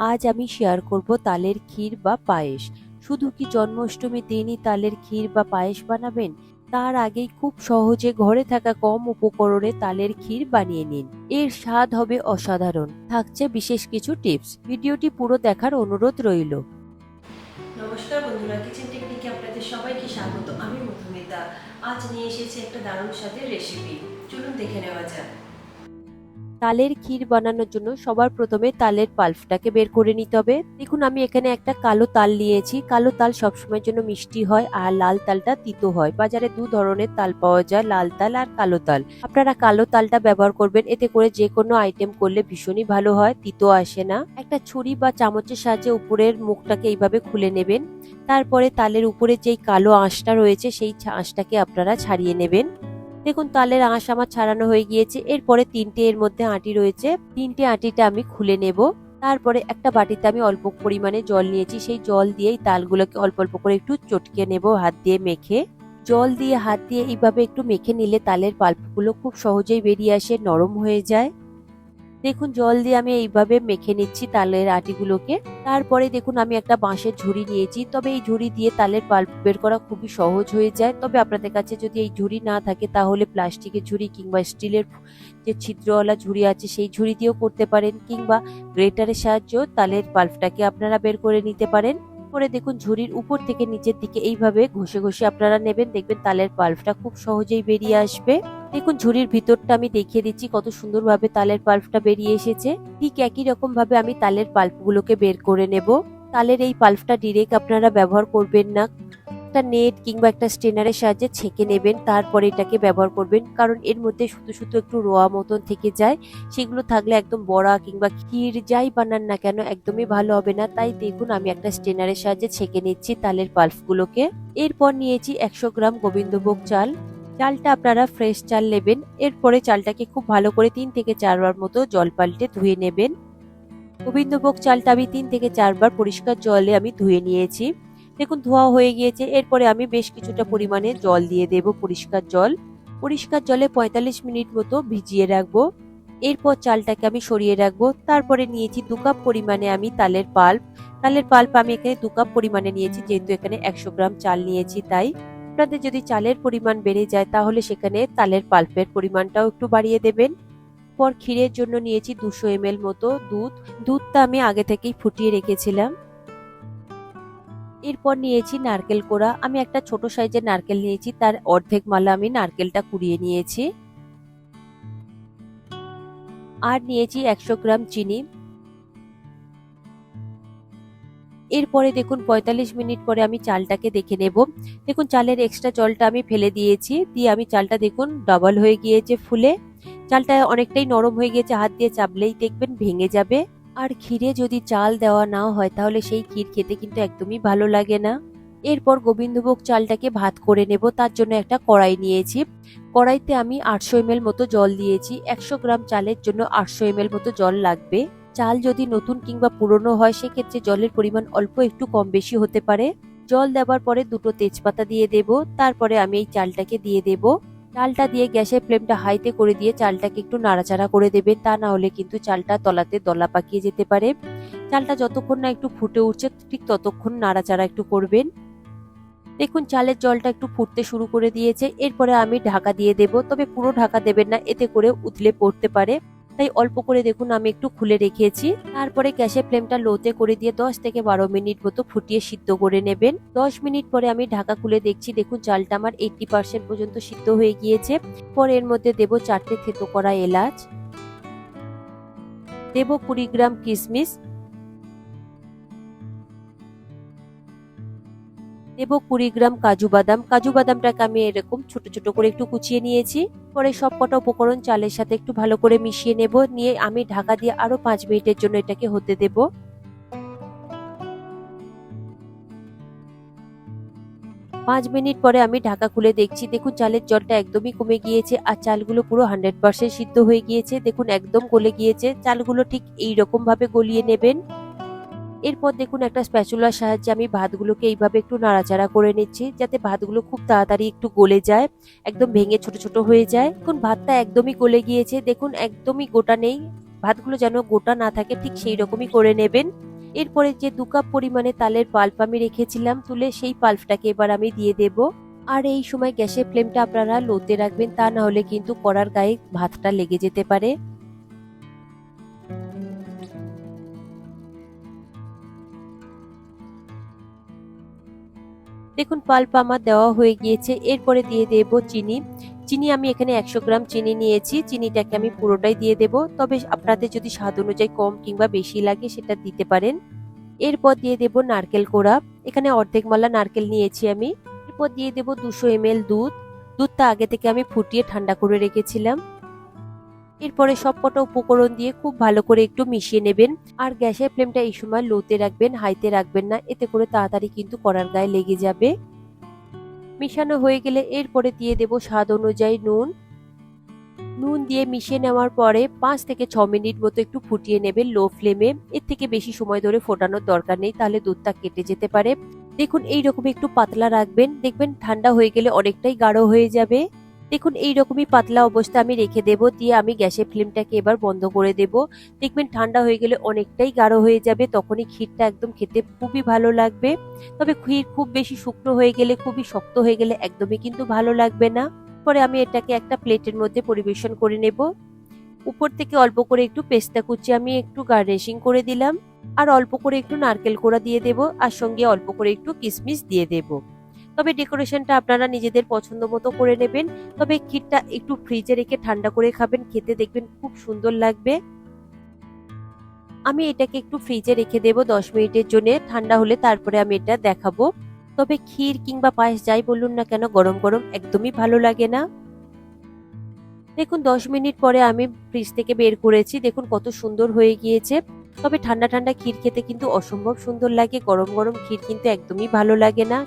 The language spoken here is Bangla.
আজ আমি শেয়ার করব তালের ক্ষীর বা পায়েস। শুধু কি জন্মাষ্টমী দিনই তালের ক্ষীর বা পায়েস বানাবেন? তার আগেই খুব সহজে ঘরে থাকা কম উপকরণে তালের ক্ষীর বানিয়ে নিন। এর স্বাদ হবে অসাধারণ। থাকছে বিশেষ কিছু টিপস। ভিডিওটি পুরো দেখার অনুরোধ রইল। নমস্কার বন্ধুরা কিচেন টেকনিকে আপনাদের সবাইকে স্বাগত। আমি মধুমিতা। আজ নিয়ে এসেছি একটা দারুণ স্বাদের রেসিপি চলুন দেখে নেওয়া যাক। তালের ক্ষীর বানানোর জন্য সবার প্রথমে তালের পাল্পটাকে বের করে নিতে হবে। দেখুন, আমি এখানে একটা কালো তাল নিয়েছি। কালো তাল সবসময়ের জন্য মিষ্টি হয় আর লাল তালটা তিতো হয়। বাজারে দু ধরনের তাল পাওয়া যায়, লাল তাল আর কালো তাল। আপনারা কালো তালটা ব্যবহার করবেন, এতে করে যে কোনো আইটেম করলে ভীষণই ভালো হয়, তিতো আসে না। একটা ছুরি বা চামচের সাহায্যে উপরের মুখটাকে এইভাবে খুলে নেবেন। তারপরে তালের উপরে যেই কালো আঁশটা রয়েছে, সেই আঁশটাকে আপনারা ছাড়িয়ে নেবেন। দেখুন, তালের আঁশ আমার ছাড়ানো হয়ে গিয়েছে। এরপরে তিনটে এর মধ্যে আটি রয়েছে। তিনটে আটিটা আমি খুলে নেব। তারপরে একটা বাটিতে আমি অল্প পরিমাণে জল নিয়েছি। সেই জল দিয়েই তালগুলোকে অল্প অল্প করে একটু চটকে নেব হাত দিয়ে মেখে। জল দিয়ে হাত দিয়ে এইভাবে একটু মেখে নিলে তালের পাল্পগুলো খুব সহজেই বেরিয়ে আসে, নরম হয়ে যায়। দেখুন, জল দিয়ে আমি এইভাবে মেখে নিচ্ছি তালের আটিগুলোকে। তারপরে দেখুন, আমি একটা বাঁশের ঝুড়ি নিয়েছি। তবে এই ঝুড়ি দিয়ে তালের পাল্প বের করা খুবই সহজ হয়ে যায়। তবে আপনাদের কাছে যদি এই ঝুড়ি না থাকে, তাহলে প্লাস্টিকের ঝুড়ি কিংবা স্টিলের যে ছিদ্রওয়ালা ঝুড়ি আছে, সেই ঝুড়ি দিয়েও করতে পারেন। কিংবা গ্রেটারের সাহায্যেও তালের পাল্পটাকে আপনারা বের করে নিতে পারেন। পরে দেখুন, ঝুড়ির উপর থেকে নিচের দিকে এইভাবে ঘষে ঘষে আপনারা নেবেন। দেখবেন, তালের পাল্পটা খুব সহজেই বেরিয়ে আসবে। দেখুন, ঝুড়ির ভিতরটা আমি দেখিয়ে দিচ্ছি কত সুন্দরভাবে তালের পাল্পটা বেরিয়ে এসেছে। ঠিক একই রকম ভাবে আমি তালের পাল্পগুলোকে বের করে নেব। তালের এই পাল্পটা ডিরেক্ট আপনারা ব্যবহার করবেন না। একটা নেট কিংবা একটা স্টেনারের সাহায্যে ছেঁকে নেবেন, তারপরে এটাকে ব্যবহার করবেন। কারণ এর মধ্যে শুধু শুধু একটু রোয়া মতন থেকে যায়। সেগুলো থাকলে একদম বড়া কিংবা ক্ষীর যাই বানান না কেন, একদমই ভালো হবে না। তাই দেখুন, আমি একটা স্টেনারের সাহায্যে ছেঁকে নিচ্ছি তালের পাল্পগুলোকে। এরপর নিয়েছি একশো গ্রাম গোবিন্দভোগ চাল। চালটা আপনারা ফ্রেশ চাল নেবেন। এরপরে চালটাকে খুব ভালো করে তিন থেকে চারবার মতো জল পাল্টে ধুয়ে নেবেন। গোবিন্দভোগ চালটা আমি তিন থেকে চারবার পরিষ্কার জলে আমি ধুয়ে নিয়েছি। দেখুন, ধোয়া হয়ে গিয়েছে। এরপরে আমি বেশ কিছুটা পরিমাণে জল দিয়ে দেব পরিষ্কার জল। পরিষ্কার জলে পঁয়তাল্লিশ মিনিট মতো ভিজিয়ে রাখব। এরপর চালটাকে আমি সরিয়ে রাখব। তারপরে নিয়েছি দু কাপ পরিমাণে আমি তালের পাল্প। তালের পাল্প আমি এখানে দু কাপ পরিমাণে নিয়েছি, যেহেতু এখানে একশো গ্রাম চাল নিয়েছি তাই। আপনাদের যদি চালের পরিমাণ বেড়ে যায়, তাহলে সেখানে তালের পাল্পের পরিমাণটাও একটু বাড়িয়ে দেবেন। পর ক্ষীরের জন্য নিয়েছি দুশো এম মতো দুধ। দুধটা আমি আগে থেকেই ফুটিয়ে রেখেছিলাম। এরপর নিয়েছি নারকেল কোড়া। আমি একটা ছোট সাইজের নারকেল নিয়েছি, তার অর্ধেক মালা আমি নারকেলটা কুড়িয়ে নিয়েছি। আর নিয়েছি একশো গ্রাম চিনি। এরপরে দেখুন পঁয়তাল্লিশ মিনিট পরে আমি চালটাকে দেখে নেব। দেখুন চালের এক্সট্রা জলটা আমি ফেলে দিয়েছি। দিয়ে আমি চালটা দেখুন ডবল হয়ে গিয়েছে ফুলে। চালটা অনেকটাই নরম হয়ে গিয়েছে, হাত দিয়ে চাপলেই দেখবেন ভেঙে যাবে। আর ক্ষীরে যদি চাল দেওয়া না হয়, তাহলে সেই ক্ষীর খেতে কিন্তু একদমই ভালো লাগে না। এরপর গোবিন্দভোগ চালটাকে ভাত করে নেব। তার জন্য একটা কড়াই নিয়েছি। কড়াইতে আমি আটশো এমএল মতো জল দিয়েছি। একশো গ্রাম চালের জন্য আটশো এমএল মতো জল লাগবে। চাল যদি নতুন কিংবা পুরনো হয়, সেক্ষেত্রে জলের পরিমাণ অল্প একটু কম বেশি হতে পারে। জল দেওয়ার পরে দুটো তেজপাতা দিয়ে দেব, তারপরে আমি এই চালটাকে দিয়ে দেব। চালটা দিয়ে গ্যাসের ফ্লেমটা হাইতে করে দিয়ে চালটাকে একটু নাড়াচাড়া করে দেবেন, তা না হলে কিন্তু চালটা তলাতে দলা পাকিয়ে যেতে পারে। চালটা যতক্ষণ না একটু ফুটে উঠছে, ঠিক ততক্ষণ নাড়াচাড়া একটু করবেন। দেখুন, চালের জলটা একটু ফুটতে শুরু করে দিয়েছে। এরপরে আমি ঢাকা দিয়ে দেব, তবে পুরো ঢাকা দেবেন না, এতে করে উতলে পড়তে পারে। তাই অল্প করে দেখুন, আমি একটু খুলে রেখেছি। তারপরে গ্যাসের ফ্লেমটা লোতে করে দিয়ে দশ থেকে বারো মিনিট মতো ফুটিয়ে সিদ্ধ করে নেবেন। দশ মিনিট পরে আমি ঢাকা খুলে দেখছি, দেখুন চালটা আমার এইটটি পার্সেন্ট পর্যন্ত সিদ্ধ হয়ে গিয়েছে। পরে এর মধ্যে দেব চারটে থেতো করা এলাচ। দেব কুড়ি গ্রাম কিশমিশ। দেব কুড়ি গ্রাম কাজু বাদাম। কাজু বাদামটাকে আমি এরকম ছোট ছোট করে একটু কুচিয়ে নিয়েছি। পরে সব কটা উপকরণ চালের সাথে একটু ভালো করে মিশিয়ে নেব। নিয়ে আমি ঢাকা দিয়ে আরও পাঁচ মিনিটের জন্য এটাকে হতে দেব। পাঁচ মিনিট পরে আমি ঢাকা খুলে দেখছি, দেখুন চালের জলটা একদমই কমে গিয়েছে আর চালগুলো পুরো হান্ড্রেড পার্সেন্ট সিদ্ধ হয়ে গিয়েছে। দেখুন একদম গলে গিয়েছে। চালগুলো ঠিক এই রকম ভাবে গলিয়ে নেবেন। এরপর দেখুন একটা স্প্যাচুলার সাহায্যে আমি ভাতগুলোকে এইভাবে একটু নাড়াচাড়া করে নিচ্ছি যাতে ভাতগুলো খুব তাড়াতাড়ি একটু গলে যায় একদম ভেঙে ছোট ছোট হয়ে যায়। দেখুন ভাতটা একদমই গলে গিয়েছে দেখুন একদমই গোটা নেই ভাতগুলো যেন গোটা না থাকে ঠিক সেই রকমই করে নেবেন। এরপরে যে দু কাপ পরিমাণে তালের পাল্প আমি রেখেছিলাম তুলে সেই পাল্পটাকে এবার আমি দিয়ে দেব। আর এই সময় গ্যাসের ফ্লেমটা আপনারা লোতে রাখবেন তা না হলে কিন্তু কড়ার গায়ে ভাতটা লেগে যেতে পারে। দেখুন পাল্প আমার দেওয়া হয়ে গিয়েছে। এরপরে দিয়ে দেব চিনি। চিনি আমি এখানে একশো গ্রাম চিনি নিয়েছি। চিনিটাকে আমি পুরোটাই দিয়ে দেব। তবে আপনাদের যদি স্বাদ অনুযায়ী কম কিংবা বেশি লাগে, সেটা দিতে পারেন। এরপর দিয়ে দেব নারকেল কোড়া। এখানে অর্ধেক মালা নারকেল নিয়েছি আমি। এরপর দিয়ে দেব দুশো এম দুধ। দুধটা আগে থেকে আমি ফুটিয়ে ঠান্ডা করে রেখেছিলাম। এরপরে সবকটা উপকরণ দিয়ে খুব ভালো করে একটু মিশিয়ে নেবেন। আর গ্যাসের ফ্লেমটা এই সময় লোতে রাখবেন, হাইতে রাখবেন না। এতে করে তাড়াতাড়ি কিন্তু কড়ার গায়ে লেগে যাবে। মিশানো হয়ে গেলে এরপরে দিয়ে দেব স্বাদ অনুযায়ী নুন। নুন দিয়ে মিশিয়ে নেওয়ার পরে পাঁচ থেকে ছ মিনিট মতো একটু ফুটিয়ে নেবেন লো ফ্লেমে। এর থেকে বেশি সময় ধরে ফোটানোর দরকার নেই, তাহলে দুধটা কেটে যেতে পারে। দেখুন, এইরকম একটু পাতলা রাখবেন। দেখবেন ঠান্ডা হয়ে গেলে অনেকটাই গাঢ় হয়ে যাবে। দেখুন, এইরকমই পাতলা অবস্থা আমি রেখে দেব, দিয়ে আমি গ্যাসের ফ্লেমটাকে এবার বন্ধ করে দেব। দেখবেন ঠান্ডা হয়ে গেলে অনেকটাই গাঢ় হয়ে যাবে, তখনই ক্ষীরটা একদম খেতে খুবই ভালো লাগবে। তবে ক্ষীর খুব বেশি শুকনো হয়ে গেলে, খুবই শক্ত হয়ে গেলে একদমই কিন্তু ভালো লাগবে না। পরে আমি এটাকে একটা প্লেটের মধ্যে পরিবেশন করে নেব। উপর থেকে অল্প করে একটু পেস্তা কুচি আমি একটু গার্নিশিং করে দিলাম, আর অল্প করে একটু নারকেল কোড়া দিয়ে দেব, আর সঙ্গে অল্প করে একটু কিশমিশ দিয়ে দেব। তবে ডেকোরেশনটা আপনারা নিজেদের পছন্দ মতো করে নেবেন। তবে ক্ষীরটা একটু ফ্রিজে রেখে ঠান্ডা করে খাবেন, খেতে দেখবেন খুব সুন্দর লাগবে। আমি এটাকে একটু ফ্রিজে রেখে দেব দশ মিনিটের জন্য, ঠান্ডা হলে তারপরে আমি এটা দেখাবো। তবে ক্ষীর কিংবা পায়েস যাই বলুন না কেন, গরম গরম একদমই ভালো লাগে না। দেখুন, দশ মিনিট পরে আমি ফ্রিজ থেকে বের করেছি। দেখুন, কত সুন্দর হয়ে গিয়েছে। তবে ঠান্ডা ঠান্ডা ক্ষীর খেতে কিন্তু অসম্ভব সুন্দর লাগে। গরম গরম ক্ষীর কিন্তু একদমই ভালো লাগে না।